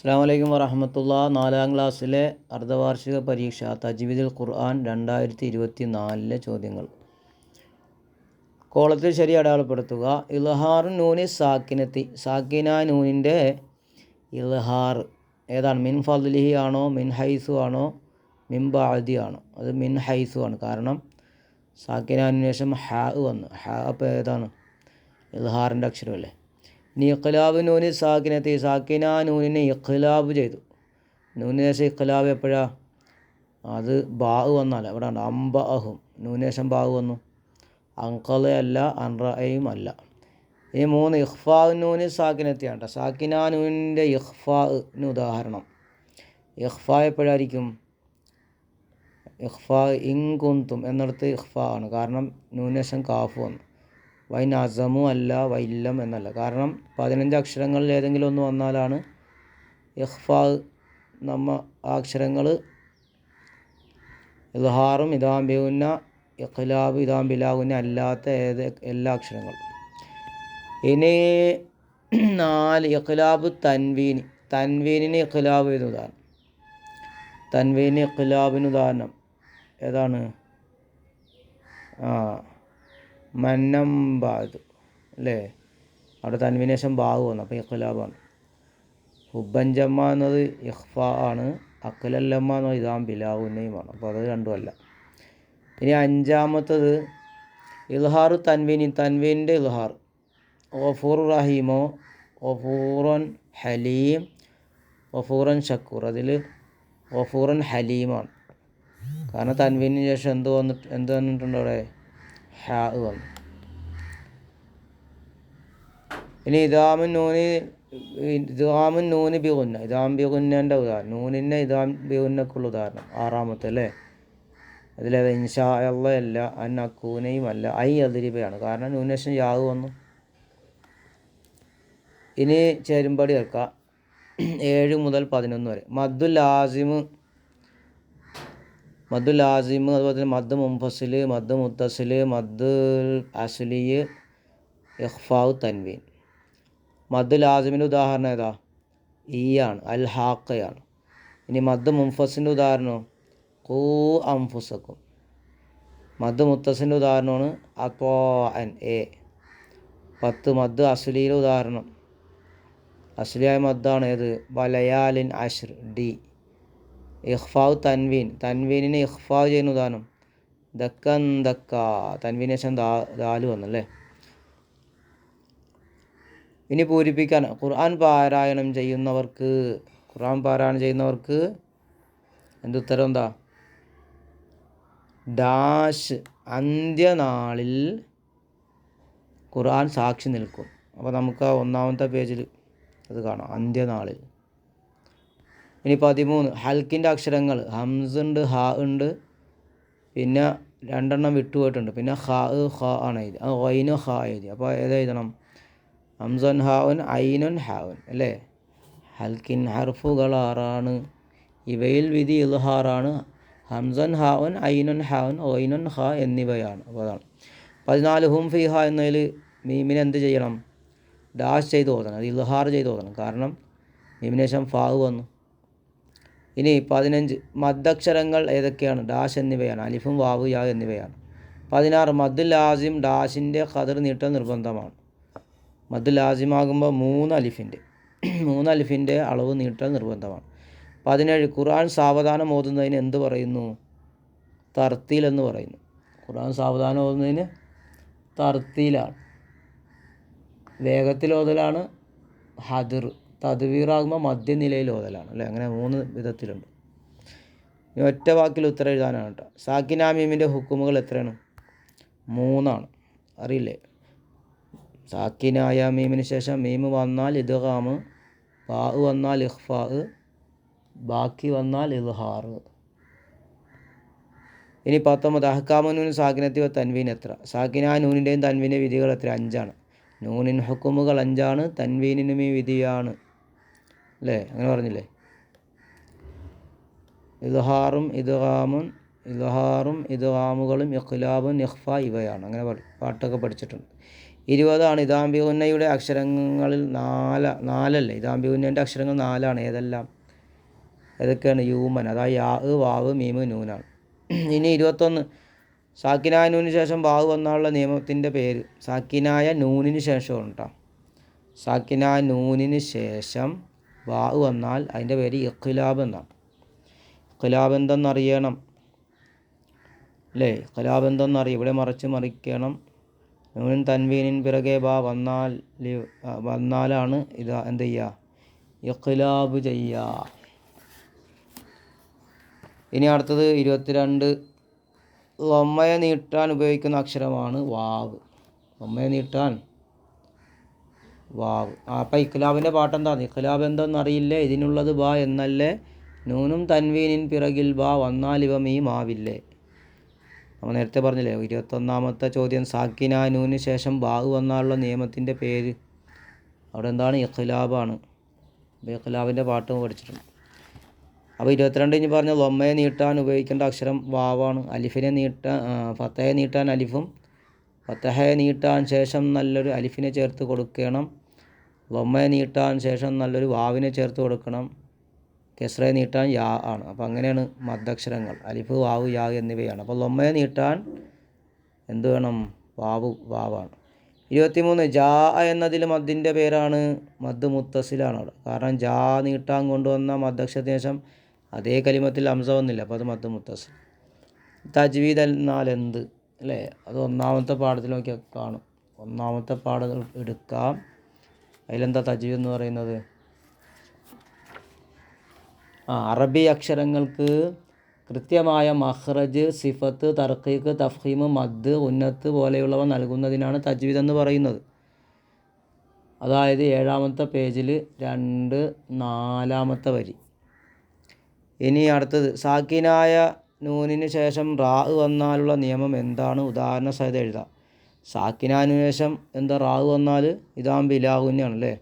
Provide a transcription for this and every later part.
അസ്സാം വലൈക്കും വറഹമത്തുള്ള. നാലാം ക്ലാസ്സിലെ അർദ്ധവാർഷിക പരീക്ഷ തജ്വീദുൽ ഖുർആൻ രണ്ടായിരത്തി ഇരുപത്തി നാലിലെ ചോദ്യങ്ങൾ. കോളത്തിൽ ശരി അടയാളപ്പെടുത്തുക. ഇൽഹാർ നൂനി സാക്കിനത്തി സാക്കിന നൂനിന്റെ ഇൽഹാർ ഏതാണ്? മിൻ ഫദ്ലിഹി ആണോ മിൻ ഹൈസു ആണോ മിൻ ബാദി ആണോ? അത് മിൻ ഹൈസു ആണ്. കാരണം സാക്കിനാനുശേഷം ഹാ വന്നു. ഹാ അപ്പോൾ ഏതാണ്? ഇൽഹാറിന്റെ അക്ഷരമല്ലേ? ഇനി ഇഖ്ലാബ് നൂനി സാക്കിനത്തി സാക്കിന നൂനിനെ ഇഖ്ലാബ് ചെയ്തു. നൂനേശം ഇഖ്ലാബ് എപ്പോഴാ? അത് ബാഹ് വന്നാൽ അവിടെ ഉണ്ട് അമ്പ അഹും നൂനേശം ബാഹ് വന്നു. അങ്കല അല്ല അൻറയും അല്ല. ഇനി മൂന്ന് ഇഹ്ഫാ നൂന് സാക്കിനെത്തിയാണ് കേട്ടോ. സാക്കിന നൂനിന്റെ ഇഹ്ഫാന് ഉദാഹരണം. ഇഹ്ഫാ എപ്പോഴായിരിക്കും? ഇഹ്ഫാ ഇങ്കുന്തും എന്നിടത്ത് ഇഹ്ഫാ ആണ്. കാരണം നൂനേശം കാഫ് വന്നു. വൈൻ അസമു അല്ല വൈല്ലം എന്നല്ല. കാരണം പതിനഞ്ച് അക്ഷരങ്ങളിൽ ഏതെങ്കിലും ഒന്ന് വന്നാലാണ് എഹ്ഫാ നമ്മ ആ അക്ഷരങ്ങൾ ഇൽഹാറും ഇതാംബിയുന്ന ഇഖ്ലാബ് ഇതാംബിലാവുന്ന അല്ലാത്ത ഏത് എല്ലാ അക്ഷരങ്ങളും. ഇനി നാല് ഇഖ്ലാബ് തൻവീൻ തൻവീനിന് ഇഖ്ലാബ് എന്ന് ഉദാഹരണം. തൻവീന് ഇഖ്ലാബിന് ഉദാഹരണം. ഏതാണ്? ആ മന്നംബാദ് അല്ലേ? അവിടെ തന്വിനേശം ബാഹു വന്നു. അപ്പോൾ ഇഖ്ലാബാണ് ഹുബഞ്ചമ്മ എന്നത് ഇഹ്ഫ ആണ്. അക്കലല്ലമ്മ എന്നത് ഇതാം ബിലാവുന്നയുമാണ് അപ്പോൾ അത് രണ്ടുമല്ല ഇനി അഞ്ചാമത്തത് ഇൽഹാറു തൻവീനി തൻവീനിന്റെ ഇൽഹാർ. ഓഫൂർ റഹീമോ ഒഫൂറൻ ഹലീം ഒഫൂറൻ ഷക്കൂർ. അതിൽ ഒഫൂറൻ ഹലീമാണ്. കാരണം തൻവീനിന് ശേഷം എന്ത് വന്നിട്ട് എന്ത് വന്നിട്ടുണ്ട് അവിടെ? ഹാ വന്നു ഇനി ഇതാമും നൂന് ഇതാമും നൂന് ബിഗുന്ന ഇതാം ബിഗുന്നന്റെ ഉദാഹരണം. നൂനിന്റെ ഇതാം ബിഗുന്നക്കുള്ള ഉദാഹരണം ആറാമത്തെ അല്ലേ അതിൽ ഇൻഷാ അല്ല അല്ല അൻ അക്കൂനയും അല്ല ഐ അതിരിബയാണ് കാരണം നൂനേഷൻ യാവ് വന്നു. ഇനി ചേരുമ്പടി വെക്കാം. ഏഴ് മുതൽ പതിനൊന്ന് വരെ. മദ്ദു ലാസിമ് മദ്ദു ലാസിമ് അതുപോലെ തന്നെ മദ് മുംഫസിൽ മദ് മുത്തസിൽ മദ് അസ്ലി ഇഖ്ഫാവ് തൻവീൻ. മദ് ലാസിമിന്റെ ഉദാഹരണം ഏതാ? ഈ ആണ് അൽ ഹാക്കയാണ് ഇനി മദ് മുംഫസിന്റെ ഉദാഹരണം? കൂ അംഫുസക്കും. മദ് മുത്തസിന്റെ ഉദാഹരണമാണ് അപ്പോ അൻ എ. പത്ത് മദ് അസുലിയുടെ ഉദാഹരണം. അസ്ലിയായ മദ്ദാണ് ഏത്? വലയാലിൻ അഷ്ർ ഡി. ഇഖ്ഫാവ് തൻവീൻ. തൻവീനിനെ ഇഹ്ഫാവ് ചെയ്യുന്ന ഉദാഹരണം ദക്കൻ ദക്ക. തൻവീന് ശേഷം ദാ ദാൽ വന്നല്ലേ? ഇനി പൂരിപ്പിക്കാൻ ഖുർആൻ പാരായണം ചെയ്യുന്നവർക്ക് ഖുർആൻ പാരായണം ചെയ്യുന്നവർക്ക് എന്തുത്തരം എന്താ? ഡാഷ് അന്ത്യനാളിൽ ഖുർആൻ സാക്ഷി നിൽക്കും. അപ്പോൾ നമുക്ക് ഒന്നാമത്തെ പേജിൽ അത് കാണാം. അന്ത്യനാളിൽ. ഇനി പതിമൂന്ന്. ഹൽക്കിന്റെ അക്ഷരങ്ങൾ. ഹംസ് ഉണ്ട് ഹ ഉണ്ട്. പിന്നെ രണ്ടെണ്ണം വിട്ടുപോയിട്ടുണ്ട്. പിന്നെ ഹ ഹ ആണ് എഴുതി. ഒയിനു ഹ എഴുതി. അപ്പോൾ ഏത് എഴുതണം? ഹംസൻ ഹാവൻ ഐനുൻ ഹാവൻ അല്ലേ? ഹൽക്കിൻ ഹർഫുകൾ ആറാണ്. ഇവയിൽ വിധി ഇൽഹാറാണ്. ഹംസൻ ഹാവൻ ഐനുൻ ഹാവൻ ഒയിനുൻ ഹ എന്നിവയാണ്. അപ്പോൾ അതാണ്. പതിനാല് ഹും ഫിഹ എന്നതിൽ മീമിന് എന്ത് ചെയ്യണം? ഡാഷ് ചെയ്ത് ഓതണം. അത് ഇൽഹാർ ചെയ്ത് ഓതണം. കാരണം മീമിനേഷം ഫാവ് വന്നു. ഇനി പതിനഞ്ച് മദ്ദക്ഷരങ്ങൾ ഏതൊക്കെയാണ്? ഡാഷ് എന്നിവയാണ്. അലിഫും വാവു യാ എന്നിവയാണ്. പതിനാറ് മദ്ദുൽ ആസിം ഡാഷിന്റെ ഖദർ നീട്ടൽ നിർബന്ധമാണ്. മദ് ആകുമ്പോൾ മൂന്ന് അലിഫിന്റെ മൂന്ന് അലിഫിന്റെ അളവ് നീട്ടൽ നിർബന്ധമാണ്. പതിനേഴ് ഖുർആൻ സാവധാനം ഓതുന്നതിന് എന്ത് പറയുന്നു? തർത്തീൽ എന്ന് പറയുന്നു. ഖുർആൻ സാവധാനം ഓതുന്നതിന് തർത്തീലാണ്. വേഗത്തിൽ ഓതലാണ് ഹദിർ. തദ്വീറാകുമ്പോൾ മധ്യനിലയിൽ ഓതലാണ് അല്ലേ? അങ്ങനെ മൂന്ന് വിധത്തിലുണ്ട്. ഇനി ഒറ്റ വാക്കിൽ ഉത്തരം എഴുതാനാണ് കേട്ടോ. സാക്കിനാമീമിന്റെ ഹുക്കുമുകൾ എത്രയാണ്? മൂന്നാണ്. അറിയില്ലേ? സാക്കിനായ മീമിന് ശേഷം മീമ് വന്നാൽ ഇദ്ഗാമ് ബാ വന്നാൽ ഇഖ്ഫാ ബാക്കി വന്നാൽ ഇൽഹാർ ഇനി പത്തൊമ്പത് അഹ്കാമനൂനും സാക്കിനത്തി തൻവീൻ എത്ര? സാക്കിന നൂനിന്റെയും തൻവീന്റെ വിധികൾ എത്ര? അഞ്ചാണ്. നൂനിൻ ഹുക്കുമുകൾ അഞ്ചാണ് തൻവീനിനും ഈ വിധിയാണ്. അല്ലേ അങ്ങനെ പറഞ്ഞില്ലേ? ഇദ്ഹാറും ഇദ്ഹാമും ഇദ്ഹാറും ഇദ്ഹാമുകളും ഇഖ്ലാബും ഇഖ്ഫ ഇവയാണ്. അങ്ങനെ പാട്ടൊക്കെ പഠിച്ചിട്ടുണ്ട്. ഇരുപതാണ് ഇതാംബികുന്നയുടെ അക്ഷരങ്ങളിൽ നാല നാലല്ലേ? ഇതാംബികുന്നന്റെ അക്ഷരങ്ങൾ നാലാണ്. ഏതെല്ലാം? ഏതൊക്കെയാണ്? യൂമൻ. അതായത് യാ വാവ് മീമ് നൂനാണ്. ഇനി ഇരുപത്തൊന്ന്. സാക്കിനായ നൂനിന് ശേഷം വാവ് വന്നാലുള്ള നിയമത്തിന്റെ പേര് സാക്കിനായ നൂനിന് ശേഷം കേട്ടോ സാക്കിനായ നൂനിന് ശേഷം വാവ് വന്നാൽ അതിന്റെ പേര് ഇഖ്ലാബ് എന്നാണ്. ഇഖ്ലാബ് എന്തെന്നറിയണം? അല്ലേ? ഇഖ്ലാബ് എന്തെന്നറിയ? ഇവിടെ മറിച്ച് മറിക്കണം. നൂനിൻ തൻവീനിൻ പിറകെ ബാ വന്നാൽ വന്നാലാണ് ഇത് എന്ത് ചെയ്യുക ഇഖ്ലാബ് ചെയ്യുക ഇനി അടുത്തത് ഇരുപത്തിരണ്ട്. ഒമ്മയെ നീട്ടാൻ ഉപയോഗിക്കുന്ന അക്ഷരമാണ് വാവ്. ഒമ്മയെ നീട്ടാൻ വാവ്. അപ്പം ഇഖ്ലാബിന്റെ പാട്ടെന്താണ് ഇഖ്ലാബ് എന്തെന്നറിയില്ലേ ഇതിനുള്ളത് ബാ എന്നല്ലേ? നൂനും തൻവീനിൻ പിറകിൽ ബാ വന്നാൽ ഇവ മീ മാവില്ലേ? നമ്മൾ നേരത്തെ പറഞ്ഞില്ലേ ഇരുപത്തൊന്നാമത്തെ ചോദ്യം സാക്കിന നൂന് ശേഷം ബാവ് വന്നാലുള്ള നിയമത്തിന്റെ പേര്. അവിടെ എന്താണ്? ഇഖ്ലാബാണ്. അപ്പോൾ ഇഖ്ലാബിന്റെ പാട്ട് പഠിച്ചിട്ടുണ്ട്. അപ്പോൾ ഇരുപത്തിരണ്ട് ഇനി പറഞ്ഞ ലൊമ്മയെ നീട്ടാൻ ഉപയോഗിക്കേണ്ട അക്ഷരം വാവാണ്. അലിഫിനെ നീട്ടാൻ ഫത്തഹയെ നീട്ടാൻ അലിഫും ഫത്തഹയെ നീട്ടാൻ ശേഷം നല്ലൊരു അലിഫിനെ ചേർത്ത് കൊടുക്കണം. ലൊമ്മയെ നീട്ടാൻ ശേഷം നല്ലൊരു വാവിനെ ചേർത്ത് കൊടുക്കണം. കെസ്രയെ നീട്ടാൻ യാ ആണ്. അപ്പോൾ അങ്ങനെയാണ് മദ്ദക്ഷരങ്ങൾ. അലിഫ് വാവ് യാ എന്നിവയാണ്. അപ്പോൾ ലൊമ്മയെ നീട്ടാൻ എന്ത് വേണം? വാവ് വാവാണ്. ഇരുപത്തിമൂന്ന് ജാ എന്നതിൽ മദ്ദിന്റെ പേരാണ് മദ് മുത്തസിലാണ് അവിടെ. കാരണം ജാ നീട്ടാൻ കൊണ്ടുവന്ന മദ്ദക്ഷരത്തിന് ശേഷം അതേ കലിമത്തിൽ അംസ വന്നില്ല. അപ്പോൾ അത് മദ് മുത്തസ്. തജ്വീദ് എന്നാൽ എന്ത് അല്ലേ? അത് ഒന്നാമത്തെ പാഠത്തിൽ കാണും. ഒന്നാമത്തെ പാഠം എടുക്കാം. അതിലെന്താ തജീദ് എന്ന് പറയുന്നത്? ആ അറബി അക്ഷരങ്ങൾക്ക് കൃത്യമായ മഹ്റജ് സിഫത്ത് തർക്കീക്ക് തഫീമ് മദ് ഉന്നത്ത് പോലെയുള്ളവ നൽകുന്നതിനാണ് തജ്വീദ് എന്ന് പറയുന്നത്. അതായത് ഏഴാമത്തെ പേജിൽ രണ്ട് നാലാമത്തെ വരി. ഇനി അടുത്തത്. സാക്കിനായ നൂനിന് ശേഷം റാ വന്നാലുള്ള നിയമം എന്താണ്? ഉദാഹരണ സഹിതം എഴുതാം. സാക്കിനാനു ശേഷം എന്താ റാവ് വന്നാൽ ഇതാം ബിലാഹുന്നെയാണ് അല്ലേ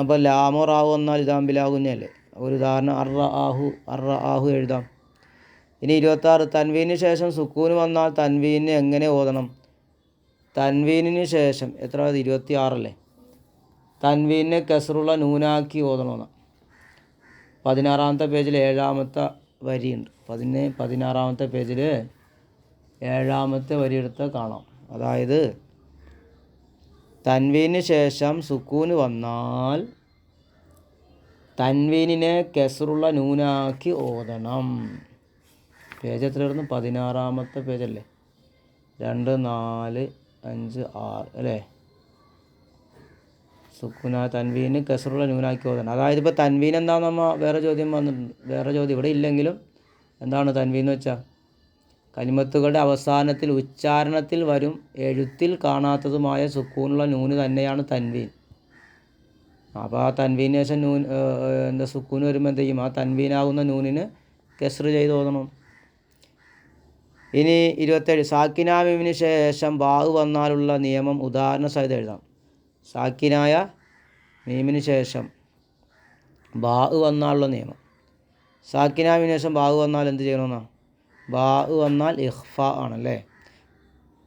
അപ്പോൾ ലാമോ റാവ് വന്നാൽ ഇതാം ബിലാഹുന്നല്ലേ ഒരു ഉദാഹരണം അറ ആഹു അറ ആഹു എഴുതാം. ഇനി ഇരുപത്താറ് തൻവീനു ശേഷം സുക്കൂന് വന്നാൽ തൻവീന് എങ്ങനെ ഓതണം? തൻവീനിന് ശേഷം എത്ര ഇരുപത്തി ആറല്ലേ തൻവീനെ കസറുള്ള നൂനാക്കി ഓതണമെന്ന്. പതിനാറാമത്തെ പേജിൽ ഏഴാമത്തെ വരിയുണ്ട്. പതിന് പതിനാറാമത്തെ പേജിൽ ഏഴാമത്തെ വരി എടുത്ത് കാണാം. അതായത് തൻവീന് ശേഷം സുക്കൂന് വന്നാൽ തൻവീനിനെ കെസറുള്ള നൂനാക്കി ഓതണം. പേജ് എത്രയായിരുന്നു? പതിനാറാമത്തെ പേജല്ലേ? രണ്ട് നാല് അഞ്ച് ആറ് അല്ലേ? സുക്കുന തൻവീന് കെസറുള്ള നൂനാക്കി ഓതണം. അതായത് ഇപ്പോൾ തൻവീൻ എന്താണെന്ന് വേറെ ചോദ്യം വന്നിട്ടുണ്ട്. വേറെ ചോദ്യം ഇവിടെ ഇല്ലെങ്കിലും എന്താണ് തൻവീൻ എന്ന് വെച്ചാൽ കലിമത്തുകളുടെ അവസാനത്തിൽ ഉച്ചാരണത്തിൽ വരും എഴുത്തിൽ കാണാത്തതുമായ സുക്കൂണുള്ള നൂന് തന്നെയാണ് തൻവീൻ. അപ്പോൾ ആ തൻവീന് ശേഷം നൂൻ എന്താ സുക്കൂന് വരുമ്പോൾ എന്ത് ചെയ്യും? ആ തൻവീനാകുന്ന നൂനിന് കെസർ ചെയ്ത് ഓതണം. ഇനി ഇരുപത്തേഴ് സാക്കിനാമിന് ശേഷം ബാഹു വന്നാലുള്ള നിയമം ഉദാഹരണ സഹിതം എഴുതാം. സാക്കിനായ മീമിന് ശേഷം ബാഹു വന്നാലുള്ള നിയമം. സാക്കിനാമിന് ശേഷം ബാഹു വന്നാൽ എന്ത് ചെയ്യണമെന്നാണ്? ബാവ് വന്നാൽ ഇഹ്ഫ ആണല്ലേ?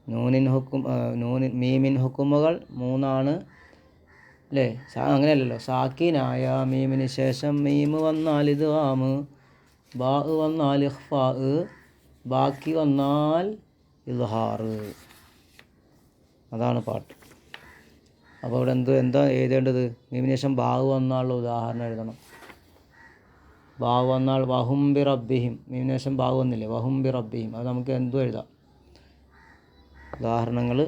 നൂനിൻ ഹുക്കും നൂനിൻ മീമിൻ ഹുക്കുമുകൾ മൂന്നാണ് അല്ലേ അങ്ങനെയല്ലല്ലോ. സാക്കിനായ മീമിന് ശേഷം മീമ് വന്നാൽ ഇത് ആമ്. ബാ വന്നാൽ ഇഹ്ഫാ ബാക്കി വന്നാൽ ഇൽഹാറ് അതാണ് പാട്ട്. അപ്പോൾ ഇവിടെ എന്ത് എന്താ എഴുതേണ്ടത്? മീമിന് ശേഷം ബാ വന്നാലുള്ള ഉദാഹരണം എഴുതണം. ബാവ് വന്നാൽ വഹും ബി റബ്ബിഹിം മീമിന് ശേഷം ബാവ് വന്നില്ലേ വഹും ബി റബ്ബിഹിം അത് നമുക്ക് എന്തും എഴുതാം. ഉദാഹരണങ്ങൾ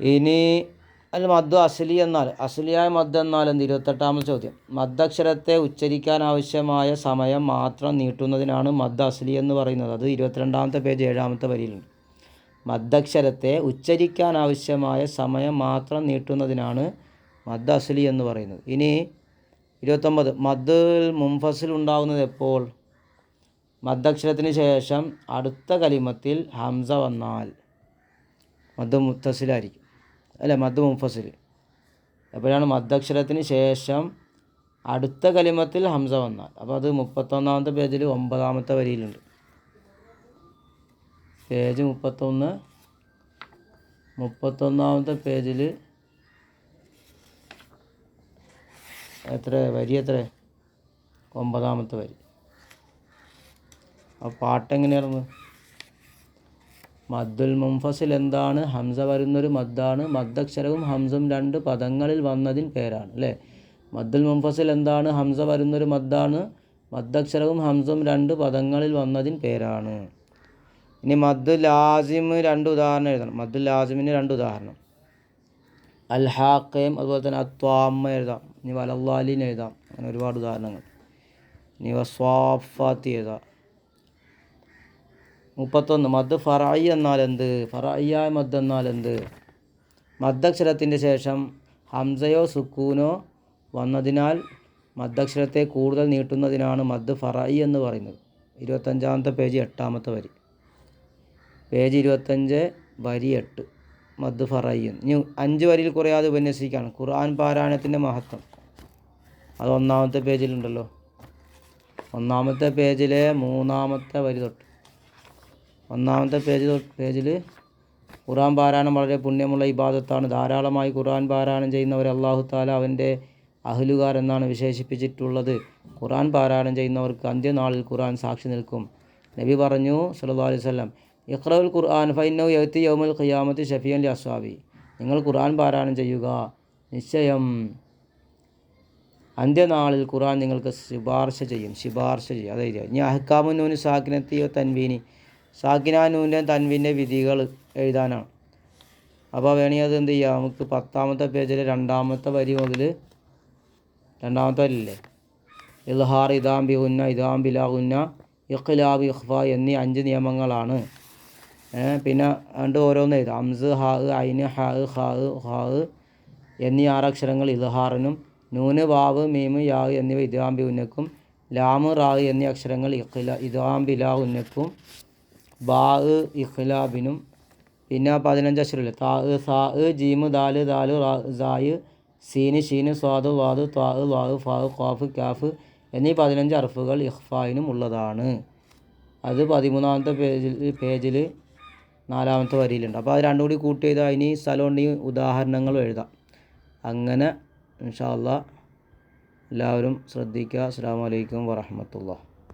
ഇനി അല്ല മദ് അസലി എന്നാൽ അസലിയായ മദ് എന്നാൽ എന്ത്? ഇരുപത്തെട്ടാമത്തെ ചോദ്യം. മദ്ദക്ഷരത്തെ ഉച്ചരിക്കാൻ ആവശ്യമായ സമയം മാത്രം നീട്ടുന്നതിനാണ് മദ് അസലി എന്ന് പറയുന്നത്. അത് ഇരുപത്തിരണ്ടാമത്തെ പേജ് ഏഴാമത്തെ വരിയിലുണ്ട്. മദ്ദക്ഷരത്തെ ഉച്ചരിക്കാൻ ആവശ്യമായ സമയം മാത്രം നീട്ടുന്നതിനാണ് മദ് അസലി എന്ന് പറയുന്നത്. ഇനി ഇരുപത്തൊമ്പത്. മദ് മുംഫസിൽ ഉണ്ടാകുന്നത് എപ്പോൾ? മദ്ദക്ഷരത്തിന് ശേഷം അടുത്ത കലിമത്തിൽ ഹംസ വന്നാൽ മദ് മുത്തസിലായിരിക്കും. അല്ല മദ് മുംഫസിൽ. എപ്പോഴാണ് മദ്ദക്ഷരത്തിന് ശേഷം അടുത്ത കലിമത്തിൽ ഹംസ വന്നാൽ. അപ്പോൾ അത് മുപ്പത്തൊന്നാമത്തെ പേജിൽ ഒമ്പതാമത്തെ വരിയിലുണ്ട്. പേജ് മുപ്പത്തൊന്ന് മുപ്പത്തൊന്നാമത്തെ പേജിൽ എത്ര വരി എത്ര? ഒമ്പതാമത്തെ വരി. ആ പാട്ടെങ്ങനെയായിരുന്നു? മദ്ദുൽ മുംഫസിൽ എന്താണ്? ഹംസ വരുന്നൊരു മദ്ദാണ്. മദ്ദക്ഷരവും ഹംസും രണ്ട് പദങ്ങളിൽ വന്നതിൻ പേരാണ് അല്ലേ? മദ്ദുൽ മുംഫസിൽ എന്താണ്? ഹംസ വരുന്നൊരു മദ്ദാണ്. മദ്ദക്ഷരവും ഹംസും രണ്ട് പദങ്ങളിൽ വന്നതിൻ പേരാണ്. ഇനി മദ്ദു ലാസിം രണ്ട് ഉദാഹരണം എഴുതണം. മദ്ദു ലാസിമിന് രണ്ട് ഉദാഹരണം. അൽ ഹാക്കയും അതുപോലെ തന്നെ അത്വാമ്മ എഴുതാം. ഇനി വലല്ലാലിൻ എഴുതാം. അങ്ങനെ ഒരുപാട് ഉദാഹരണങ്ങൾ. ഇനി വസ്വാഫാത്തി എഴുതാം. മുപ്പത്തൊന്ന് മദ് ഫറായി എന്നാൽ എന്ത് ഫറായിയായ മദ് എന്നാൽ എന്ത് മദ്ദക്ഷരത്തിന്റെ ശേഷം ഹംസയോ സുക്കൂനോ വന്നതിനാൽ മദ്ദക്ഷരത്തെ കൂടുതൽ നീട്ടുന്നതിനാണ് മദ് ഫറായി എന്ന് പറയുന്നത്. ഇരുപത്തഞ്ചാമത്തെ പേജ് എട്ടാമത്തെ വരി. പേജ് ഇരുപത്തഞ്ച് വരി എട്ട്. മദ് ഫറയ്യൻ ഇനി അഞ്ച് വരിയിൽ കുറയാതെ ഉപന്യസിക്കുകയാണ് ഖുർആൻ പാരായണത്തിന്റെ മഹത്വം. അത് ഒന്നാമത്തെ പേജിലുണ്ടല്ലോ. ഒന്നാമത്തെ പേജിലെ മൂന്നാമത്തെ വരി തൊട്ട്. ഒന്നാമത്തെ പേജ് പേജിൽ ഖുർആൻ പാരായണം വളരെ പുണ്യമുള്ള ഇബാദത്താണ്. ധാരാളമായി ഖുർആൻ പാരായണം ചെയ്യുന്നവർ അള്ളാഹു താല അവന്റെ അഹലുകാർ എന്നാണ് വിശേഷിപ്പിച്ചിട്ടുള്ളത്. ഖുർആൻ പാരായണം ചെയ്യുന്നവർക്ക് അന്ത്യനാളിൽ ഖുർആൻ സാക്ഷി നിൽക്കും. നബി പറഞ്ഞു സല്ലല്ലാഹു അലൈഹി വസല്ലം ഇഖ്റഉൽ ഖുർആൻ ഫൈനൗ യൗത്തി യൗമുൽ ഖിയാമത്ത് ഷഫിയൻ ലി അസ്വാബി. നിങ്ങൾ ഖുർആൻ പാരായണം ചെയ്യുക. നിശ്ചയം. അന്ത്യനാളിൽ ഖുർആൻ നിങ്ങൾക്ക് ശുപാർശ ചെയ്യും. ശുപാർശ ചെയ്യും. അതായത് ഇനി അഹ്കാമുന്നൂന് സാക്കിനത്തിയോ തൻവീനി. സാക്കിനാനൂന്റെ തൻവീന്റെ വിധികൾ എഴുതാനാണ്. അപ്പോൾ വേണമെങ്കിൽ അത് എന്ത് ചെയ്യാം? നമുക്ക് പത്താമത്തെ പേജിൽ രണ്ടാമത്തെ വരി മുതൽ രണ്ടാമത്തെ വരില്ലേ ഇൽഹാർ ഇദാം ബിഹുന്ന ഇദാം ഉന്ന ഇഖ്ലാബ് ഇഖ്ഫ എന്നീ അഞ്ച് നിയമങ്ങളാണ്. പിന്നെ അണ്ട് ഓരോന്ന് എഴുതുക അംസ് ഹാ ഐന് ഹാ ഹാ ഹാ എന്നീ ആറക്ഷരങ്ങൾ ഇൽഹാറിനും നൂന് വാവ് മീമ് യാ എന്നിവ ഇതാം ബി ഉന്നക്കും. ലാമ് റാ എന്നീ അക്ഷരങ്ങൾ ഇഖ്ല ലാ ഉന്നക്കും. ബാ ഇഖ്ലാബിനും പിന്നെ പതിനഞ്ച് അക്ഷരമില്ല താ സാ ജീമ് ദാൽ ദാൽ സായ് സീന് ഷീന് സ്വാദ് വാദ് ത്വാ വാവ് ഫാ ഖാഫ് ക്യാഫ് എന്നീ പതിനഞ്ച് അർഫുകൾ ഇഖ്ഫായിനും ഉള്ളതാണ്. അത് പതിമൂന്നാമത്തെ പേജിൽ പേജിൽ നാലാമത്തെ വരിയിലുണ്ട്. അപ്പോൾ അത് രണ്ടും കൂടി കൂട്ടി ചെയ്താൽ ഇനി സ്ഥലമുണ്ടെങ്കിൽ ഉദാഹരണങ്ങൾ എഴുതാം. അങ്ങനെ ഇൻഷാ എല്ലാവരും ശ്രദ്ധിക്കുക. അസ്സാം വലൈക്കും വറഹമത്തുള്ള